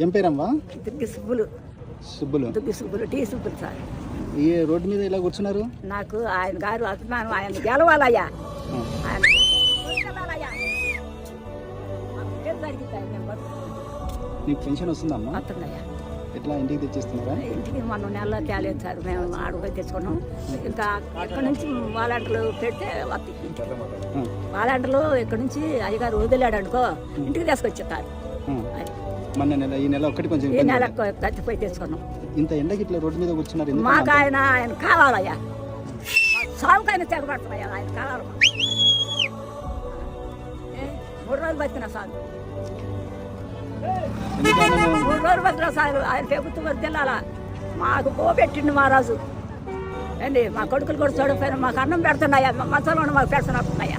ఏం పేరమ్మా? Subbulu. Subbulu. Duggi Subbulu tea Subbulu sir. ఈ రోడ్డు మీద ఇలా కూర్చున్నారు? నాకు ఆయన గారు అభిమానం ఆయన గెలవాలయ్యా. ఆయన గెలవాలయ్యా. మాకు ఏం జరిగింది ఆయన మేము బతుకుతున్నాం. నీకు పెన్షన్ వస్తుందమ్మా. వస్తుందయ్యా. ఎట్లా ఇంటికి తెచ్చిస్తున్నారా? ఇంటికి మొన్న నెలలో తేలేదు సార్ మేము ఆడుకొని తెచ్చుకున్నాం. ఇంకా ఇక్కడ నుంచి వాలంటీర్లు పెడితే వస్తాయి. ఆ, వాలంటీర్లు ఇక్కడ నుంచి అయ్యగారు వదిలాడు అనుకో ఇంటికి తీసుకొచ్చేస్తారు. ఆ. అది. మొన్న నెల ఈ నెల ఒక్కటి కొంచెం ఈ నెల తెచ్చుకున్నాం ఇంత ఎండకి ఇట్లా రోడ్డు మీద కూర్చున్నారు మాకు ఆయన ఆయన కావాలయ్యా. సాగుకైనా తెగబడుతున్నాయా ఆయన కావాలి మూడు రోజులు బతికిన సాగు. మూడు రోజులు బతికిన సాగు. ఆయన ప్రభుత్వం తినాలా మాకు పోబెట్టిండు మహారాజు. ఏండి మా కొడుకులు కూడా చూడకపోయినా మాకు అన్నం పెడుతున్నాయా మా మసాలా మాకు పెడుతున్నట్టున్నాయా